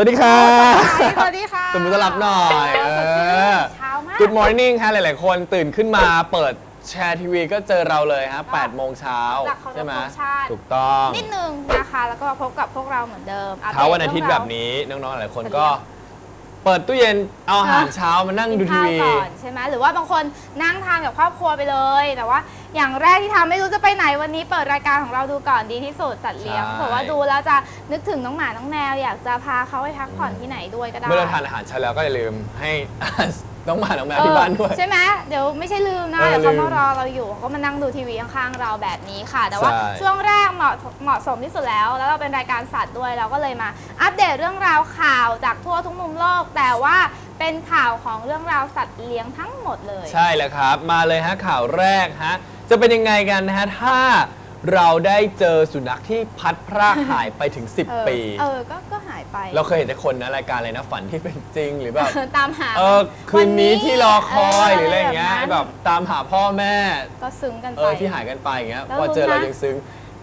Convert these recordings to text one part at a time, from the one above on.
วัสดีค่ะสวัสดีค่ะตื่นมาต้อนรับหน่อยเอเอออ เช้ามาก Good morning ฮะหลาย ๆ คนตื่นขึ้นมาเปิดแชร์ทีวีก็เจอเราเลยฮะ8โมงเช้าจากเคารพใช่ไหมธงชาติ ถูกต้องนิดนึงนะคะ แล้วก็มาพบกับพวกเราเหมือนเดิมอัปดตเช้าวันอาทิตย์แบบนี้น้อง ๆ หลายคนก็ เปิดตู้เย็นเอาอาหารเช้ามานั่งดูกินทีข้าววีก่อนใช่ไหมหรือว่าบางคนนั่งทานกับครอบครัวไปเลย แต่ว่าอย่างแรกที่ทำไม่รู้จะไปไหนวันนี้เปิดรายการของเราดูก่อนดีที่สุดสัตว์เลี้ยงใช่เพราะว่าดูแล้วจะนึกถึงน้องหมาน้องแมวอยากจะพาเขาไปพักผ่อนที่ไหนด้วยก็ได้ เมื่อเราทานอาหารเช้าแล้วก็อย่าลืมให้น้องหมาน้องแมวที่บ้านด้วย เออใช่ไหมเดี๋ยวไม่ใช่ลืมนะเออเดี๋ยวเขาลืมามรอเราอยู่เขาก็มานั่งดูทีวีข้างๆเราแบบนี้ค่ะ แต่ว่าใช่ ช่วงแรกเหมาะเหมาะสมที่สุดแล้ว แล้วเราเป็นรายการสัตว์ด้วยเราก็เลยมา อัปเดตเรื่องราวข่าวจากทั่วทุกมุมโลก แต่ว่าเป็นข่าวของเรื่องราวสัตว์เลี้ยงทั้งหมดเลย ใช่แล้วครับ มาเลยฮะข่าวแรกฮะ จะเป็นยังไงกันนะฮะ ถ้าเราได้เจอสุนัขที่พัดพรากหายไปถึง เออ10 ปี เออก็ก็หายไป เราเคยเห็นแต่คนนะรายการอะไรนะฝันที่เป็นจริงหรือแบบ ตามหาเออคืนนี้ที่รอคอยหรืออะไรอย่างเงี้ยนั้นแบบ ตามหาพ่อแม่ ก็ซึ้งกันเอไปอที่หายกันไปอย่างเงี้ยแล้วพอเจอรู้เรานะยังซึ้ง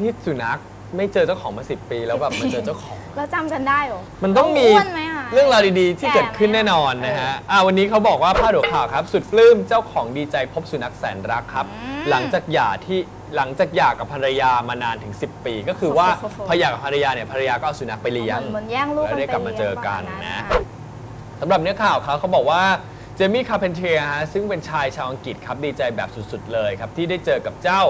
นี่สุนัขไม่เจอเจ้าของมาสิปีแล้วแบบมาเจอเจ้าของแล้วจำกันได้เหรอมันต้องมีอ้วนไหมะ เรื่องราวดีๆ ที่แก่เกิดขึ้นไหมแน่นอนนะเอฮะออ่าวันนี้เขาบอกว่าพาดหัวข่าวครับ สุดปลื้มเจ้าของดีใจพบสุนัขแสนรักครับอืมหลังจากหย่าที่หลังจากหย่ากับภรรยามานานถึง 10 ปี ก็คือว่าโอ้โหพอหย่ากับภรรยาเนี่ยภรรยาก็เอาสุนัขไปเลี้ยงเหมือนแย่งลูกแล้วได้กลับมาเจอกันปรมาณนะค่สำหรับเนื้อข่าวเขาเขาบอกว่าเจมี่คาร์เพนเทียฮะซึ่งเป็นชายชาวอังกฤษครับดีใจแบบสุดๆเลยครับ ที่ได้เจอกับเจ้า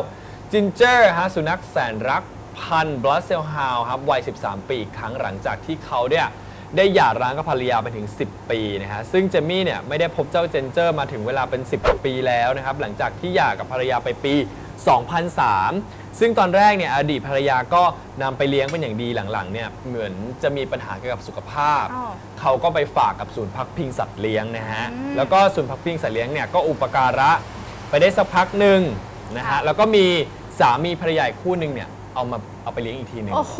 จินเจอร์ฮะสุนัขแสนรักพันธุ์บลัสเซลฮาวครับวัย 13 ปีอีกครั้งหลังจากที่เขาเนี่ย ได้หย่าร้างกับภรรยาไปถึง 10 ปีนะฮะซึ่งเจมี่เนี่ยไม่ได้พบเจ้าเจนเจอร์มาถึงเวลาเป็น 10ปีแล้วนะครับหลังจากที่หย่ากับภรรยาไปปี 2003 ซึ่งตอนแรกเนี่ยอดีตภรรยาก็นำไปเลี้ยงเป็นอย่างดีหลังๆเนี่ยเหมือนจะมีปัญหาเกี่ยวกับสุขภาพ อ้าว เขาก็ไปฝากกับศูนย์พักพิงสัตว์เลี้ยงนะฮะอืมแล้วก็ศูนย์พักพิงสัตว์เลี้ยงเนี่ยก็อุปการะไปได้สักพักหนึ่งนะค่ะฮะแล้วก็มีสามีภรรยาอีกคู่หนึ่งเนี่ยเอามาเอาไปเลี้ยงอีกทีหนึ่ง โอ้โห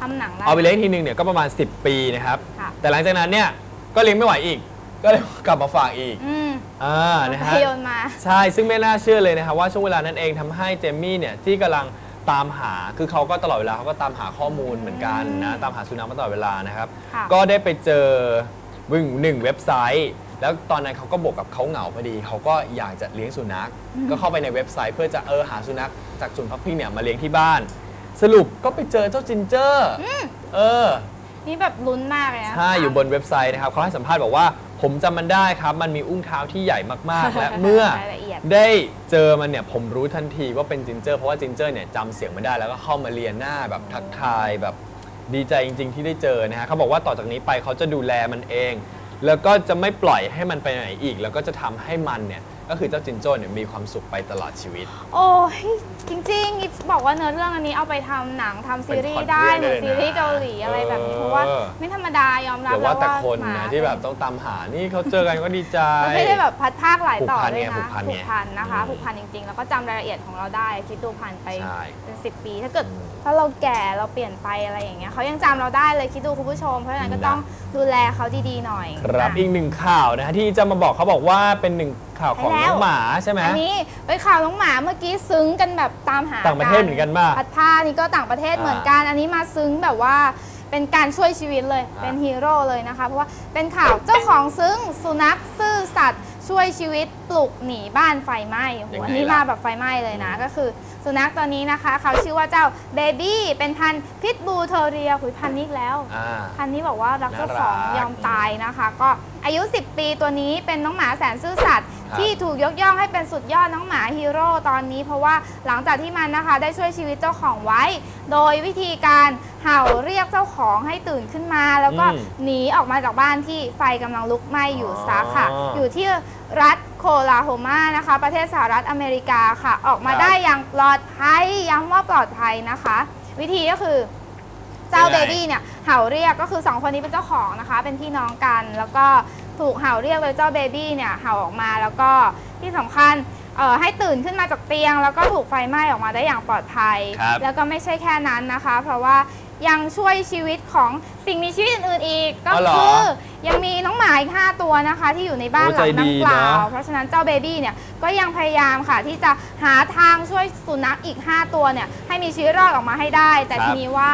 ทำหนังได้ เอาไปเลี้ยงอีกทีหนึ่งเนี่ยก็ประมาณ 10 ปีนะครับ ค่ะ แต่หลังจากนั้นเนี่ยก็เลี้ยงไม่ไหวอีก ก็เลยกลับมาฝากอีกอืมอ่านะฮะ โยนมา ใช่ ซึ่งไม่น่าเชื่อเลยนะครับว่าช่วงเวลานั้นเองทำให้เจมมี่เนี่ยที่กำลังตามหา คือเขาก็ตลอดเวลาเขาก็ตามหาข้อมูลเหมือนกันนะ ตามหาสุนัขมาตลอดเวลานะครับ ค่ะ ก็ได้ไปเจอหนึ่งหนึ่งเว็บไซต์ แล้วตอนนั้นเขาก็บอกกับเขาเหงาพอดี เขาก็อยากจะเลี้ยงสุนัข ก็เข้าไปในเว็บไซต์เพื่อจะเออหาสุนัขจากศูนย์พักพิงเนี่ยมาเลี้ยงที่บ้าน สรุปก็ไปเจอเจ้าจินเจอร์เออ นี่แบบลุ้นมากเลยนะ ใช่ อยู่บนเว็บไซต์นะครับเขาให้สัมภาษณ์บอกว่า ผมจำมันได้ครับ มันมีอุ้งเท้าที่ใหญ่มากๆ และเมื่อรายละเอียด ได้เจอมันเนี่ย ผมรู้ทันทีว่าเป็นจินเจอร์ เพราะว่าจินเจอร์เนี่ยจำเสียงมันได้แล้วก็เข้ามาเรียนหน้าแบบทักทายแบบดีใจจริง ๆ ที่ได้เจอนะฮะเขาบอกว่าต่อจากนี้ไปเขาจะดูแลมันเอง แล้วก็จะไม่ปล่อยให้มันไปไหนอีก แล้วก็จะทำให้มันเนี่ย ก็คือเจ้าจินโจ้เนี่ยมีความสุขไปตลอดชีวิต โอ้ยจริงๆอีฟบอกว่าเนื้อเรื่องอันนี้เอาไปทำหนังทำซีรีส์ได้เป็นเหพล็อตเรื่องมือนซีรีส์ได้เลยนะเกาหลีอะไรแบบนี้เออเพราะว่าไม่ธรรมดายอมรับเดี๋ยวแล้ว่าวแต่ว่าคนหมานะที่แบบต้องตามหา นี่เขาเจอกันก็ดีใจ มันไม่ได้แบบพัดภาคหลายต่อผูกพันเลยไงนะผูกพันไงผูกพันนะคะอืมผูกพันจริง ๆ แล้วก็จำรายละเอียดของเราได้คิดดูผ่านไปใช่ เป็นสิปี ถ้าเกิดอืมถ้าเราแก่เราเปลี่ยนไปอะไรอย่างเงี้ยเขายังจำเราได้เลยคิดดูคุณผู้ชม เพราะฉะนั้นก็นะต้องดูแลเขาดีๆหน่อยครับ อะ อีกหนึ่งข่าวนะฮะที่จะมาบอกเขาบอกว่าเป็นหนึ่ง ข่าวของใช่แล้น้วองหมาใช่ไหมอันนี้เป็นข่าวน้องหมาเมื่อกี้ซึ้งกันแบบตามหาต่างประเทศเหมือนกันป่ะพัดผ้านี่ก็ต่างประเทศอ่าเหมือนกัน อันนี้มาซึ้งแบบว่าเป็นการช่วยชีวิตเลยอ่าเป็นฮีโร่เลยนะคะ เพราะว่าเป็นข่าวเจ้าของซึ้งสุนัขซื่อสัตย์ช่วยชีวิตปลุกหนีบ้านไฟไหม้โอ้โหยังไงอันนี้ล่ะมาแบบไฟไหม้เลยนะ ก็คือ สุนัขตัวนี้นะคะ เขาชื่อว่าเจ้าเบบี้เป็นพันธุ์พิทบูเทอเรียคุยพันธุ์นี้อีกแล้วอ่าพันธุ์นี้บอกว่ารักเจ้าของน่ารักยอมตายนะคะ ก็อายุ 10 ปีตัวนี้เป็นน้องหมาแสนซื่อสัตย์ครับที่ถูกยกย่องให้เป็นสุดยอดน้องหมาฮีโร่ตอนนี้เพราะว่าหลังจากที่มันนะคะ ได้ช่วยชีวิตเจ้าของไว้ โดยวิธีการเห่าเรียกเจ้าของให้ตื่นขึ้นมา แล้วก็อืมหนีออกมาจากบ้านที่ไฟกำลังลุกไหม้อยู่ซะค่ะ อ๋ออยู่ที่รัฐโคลาโฮมานะคะ ประเทศสหรัฐอเมริกาค่ะ ออกมาครับ ได้อย่างปลอดภัยย้ำว่าปลอดภัยนะคะ วิธีก็คือ เจ้ายังเบไงบี้เนี่ยเห่าเรียกก็คือ 2 คนนี้เป็นเจ้าของนะคะ เป็นพี่น้องกันแล้วก็ถูกเห่าเรียกโดยเจ้าเบบี้เนี่ยเห่าออกมาแล้วก็ที่สำคัญเอ่อให้ตื่นขึ้นมาจากเตียง แล้วก็ถูกไฟไหม้ออกมาได้อย่างปลอดภัยครับแล้วก็ไม่ใช่แค่นั้นนะคะ เพราะว่ายังช่วยชีวิตของสิ่งมีชีวิตอื่นๆอีก ก็อ๋อเหรอคือยังมีน้องหมาอีก5ตัวนะคะ ที่อยู่ในบ้านโอ้หลังใจดัดีงกล่าวนะเพราะฉะนั้นเจ้าเบบี้เนี่ยก็ยังพยายามค่ะ ที่จะหาทางช่วยสุนัขอีก 5 ตัวเนี่ยให้มีชีวิตรอดออกมาให้ได้ แต่ครับทีนี้ว่า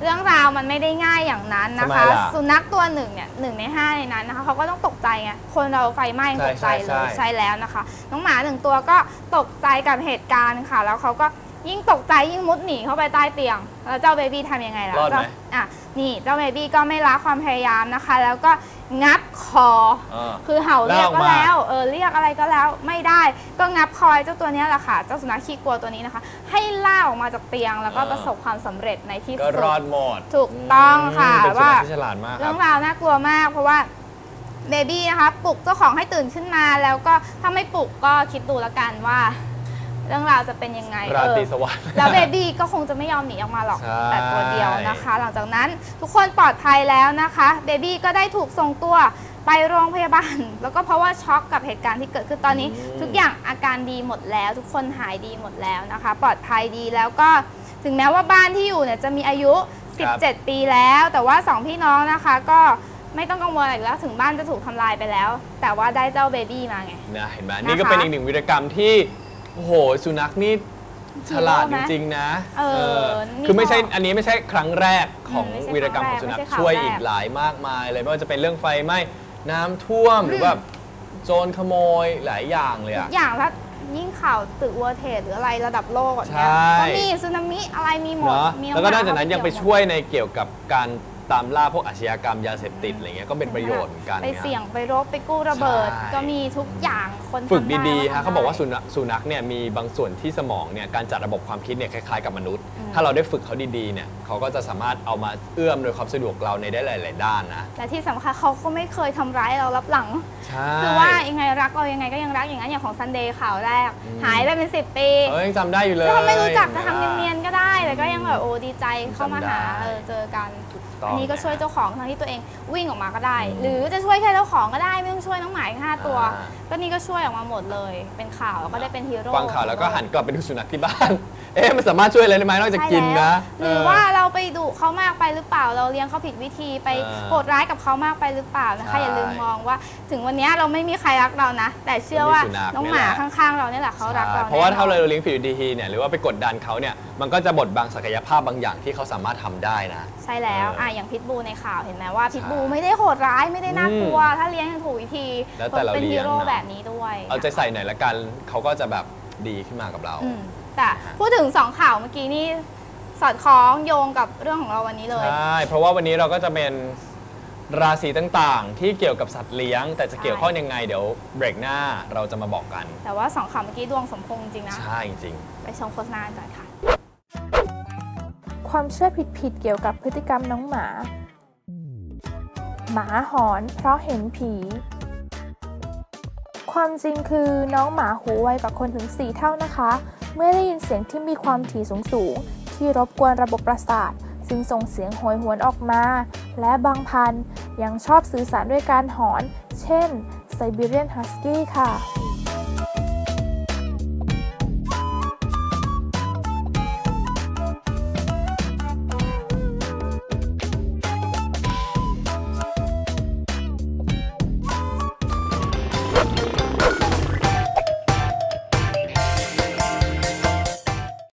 เรื่องราวมันไม่ได้ง่ายอย่างนั้นนะทำไมคะล่ะสุนัขตัวหนึ่งเนี่ยหนึ่งในห้าในนั้นนะคะเขาก็ต้องตกใจไงคนเราไฟไหม้ใช่ตกใจใช่เลยใช่ ใช่แล้วนะคะ น้องหมาหนึ่งตัวก็ตกใจกับเหตุการณ์ค่ะ แล้วเขาก็ ยิ่งตกใจยิ่งมุดหนีเข้าไปใต้เตียง แล้วเจ้าเบบี้ทำยังไงล่ะรอดไหม เจ้าอะนี่เจ้าเบบี้ก็ไม่ละความพยายามนะคะ แล้วก็งับคอ อ่า คือเห่าเรียกลากออกก็มา แล้ว เออเรียกอะไรก็แล้วไม่ได้ ก็งับคอยเจ้าตัวเนี้ยแหละค่ะ เจ้าสุนัขขี้กลัวตัวนี้นะคะ ให้ล่ากออกมาจากเตียงแล้วก็ประสบความสำเร็จในที่ก็สุด รอดหมดถูกต้องค่ะ มเป็นสุนัว่าขที่ฉลาดมากคเรื่รัอบงราวน่ากลัวมาก เพราะว่าเบบี้นะคะปลุกเจ้าของให้ตื่นขึ้นมาแล้วก็ถ้าไม่ปลุกก็คิดดูแล้วกันว่า เรื่องราวจะเป็นยังไงราเออตรีสวัสดิ์แล้วเบบี้ก็คงจะไม่ยอมหนีออกมาหรอก ใช่ แต่ตัวเดียวนะคะ หลังจากนั้นทุกคนปลอดภัยแล้วนะคะเบบี้ก็ได้ถูกส่งตัวไปโรงพยาบาล แล้วก็เพราะว่าช็อกกับเหตุการณ์ที่เกิดขึ้นตอนนี้ ทุกอย่างอาการดีหมดแล้ว ทุกคนหายดีหมดแล้วนะคะ ปลอดภัยดีแล้วก็ถึงแม้ว่าบ้านที่อยู่เนี่ยจะมีอายุครับ17 ปีแล้ว แต่ว่าสองพี่น้องนะคะ ก็ไม่ต้องกังวลอะไรอีกแล้วถึงบ้านจะถูกทำลายไปแล้ว แต่ว่าได้เจ้าเบบี้มาไง นะเห็นไหมนะคะนี่ก็เป็นอีกหนึ่งวิรกรรมที่ โอ้โห สุนัขนี่ฉลาดฮีโร่ไหจมริงๆนะเออเออนี่คือไม่ใช่ก็อันนี้ไม่ใช่ครั้งแรกของอืมไม่ใช่วีรกรรมของครั้งแรกสุนัขไม่ใช่ข่าวช่วยแรกอีกหลายมากมายเลยไม่ว่าจะเป็นเรื่องไฟไหม้น้ำท่วมหรือแบบโจรขโมยหลายอย่างเลยทุอะ กอย่างแล้วยิ่งข่าวตึกเวอร์เทสหรืออะไรระดับโลกแบบใช่เนี้ยก็มีสึนามิอะไรมีหมดเนาะมีแล้วก็นอกจากนั้นเขยังไปเกี่หมดช่วยในเกี่ยวกับการ ตามล่าพวกอาชญากรรมยาเสพติดอะไรเงี้ยก็เป็นประโยชน์เหมือนกันไปนี่เสี่ยงไปรบไปกู้ระเบิด ใช่ ก็มีทุกอย่างคนฝึกทำไดีๆฮะทำเขาบอกว่าได้สุนัขสุนัขเนี่ยมีบางส่วนที่สมองเนี่ยการจัดระบบความคิดเนี่ยคล้ายๆกับมนุษย์อืม ถ้าเราได้ฝึกเขาดีๆเนี่ยเขาก็จะสามารถเอามาเอื้อมโดยความสะดวกเราในได้หลาย ๆ ด้านนะ และที่สำคัญเขาก็ไม่เคยทำร้ายเรารับหลัง ใช่ คือว่ายังไงรักเรายังไงก็ยังรักอย่างนั้นอย่างของซันเดย์ข่าวแรก อืม หายไปเป็นสิบปีเอ้ยยังจำได้อยู่เลย ถ้าไม่รู้จักจะห็ไหมทำล่เนียนๆก็ได้แต่ก็ยังแบบโอ้ดีใจเข้ามาหาจำได้ เออเจอกันต้งอันนี้ก็ช่วยะเจ้าของทั้งที่ตัวเองวิ่งออกมาก็ได้อืมหรือจะช่วยแค่เจ้าของก็ได้ไม่ต้องช่วยน้องหมาอีกห้าตัว อ่า ก็นี่ก็ช่วยออกมาหมดเลย เป็นข่าวแล้วก็ได้เป็นฮีโร่ ฟังข่าวแล้วก็หันกลับไปดูสุนัขที่บ้าน เอ๊ะมันสามารถช่วยอะไรได้ไหมนอกจากใช่กินแล้วนะหรือเว่าเราไปดุเขามากไปหรือเปล่า เราเลี้ยงเขาผิดวิธีไปเออโหดร้ายกับเขามากไปหรือเปล่านะคะ ใช่อย่าลืมมองว่า ถึงวันนี้เราไม่มีใครรักเรานะ แต่เชื่อว่ามีสุนัขน้องนี่หมาแหละข้างๆ เราเนี่ยแหละเขารักเราใช่เพราะว่าถ้าแน่นอนเราเลี้ยงผิดวิธีเนี่ยหรือว่าไปกดดันเขาเนี่ยมันก็จะบดบังศักยภาพบางอย่างที่เขาสามารถทำได้นะ ใช่แล้วเอออ่อะอย่างพิทบูในข่าวเห็นไหมว่าพิทบูใช่ไม่ได้โหดร้ายไม่ได้น่ากลัว ถ้าเลี้ยงอย่างถูกวิธีแล้วแต่เราเป็นเลี้ฮียงโร่เนอะแบบนี้ด้วยเอาใจใส่หน่อยละกันเขาก็จะแบบดีขึ้นมากับเรา อืม แต่พูดถึงสองข่าวเมื่อกี้นี่สอดคล้องโยงกับเรื่องของเราวันนี้เลย ใช่ เพราะว่าวันนี้เราก็จะเป็นราศีต่างๆ ที่เกี่ยวกับสัตว์เลี้ยง แต่จะเกี่ยวข้องยังไงเดี๋ยวเบรกหน้าเราจะมาบอกกัน แต่ว่าสองข่าวเมื่อกี้ดวงสมพงษ์จริงนะ ใช่จริง ไปชมโฆษณาก่อนค่ะ ความเชื่อผิดๆเกี่ยวกับพฤติกรรมน้องหมา หมาหอนเพราะเห็นผี ความจริงคือน้องหมาหูไวกว่าคนถึง 4 เท่านะคะ เมื่อได้ยินเสียงที่มีความถี่สูงสูงที่รบกวนระบบประสาทจึงส่งเสียงโหยหวนออกมา และบางพันยังชอบสื่อสารด้วยการหอน เช่นไซบีเรียนฮัสกี้ค่ะ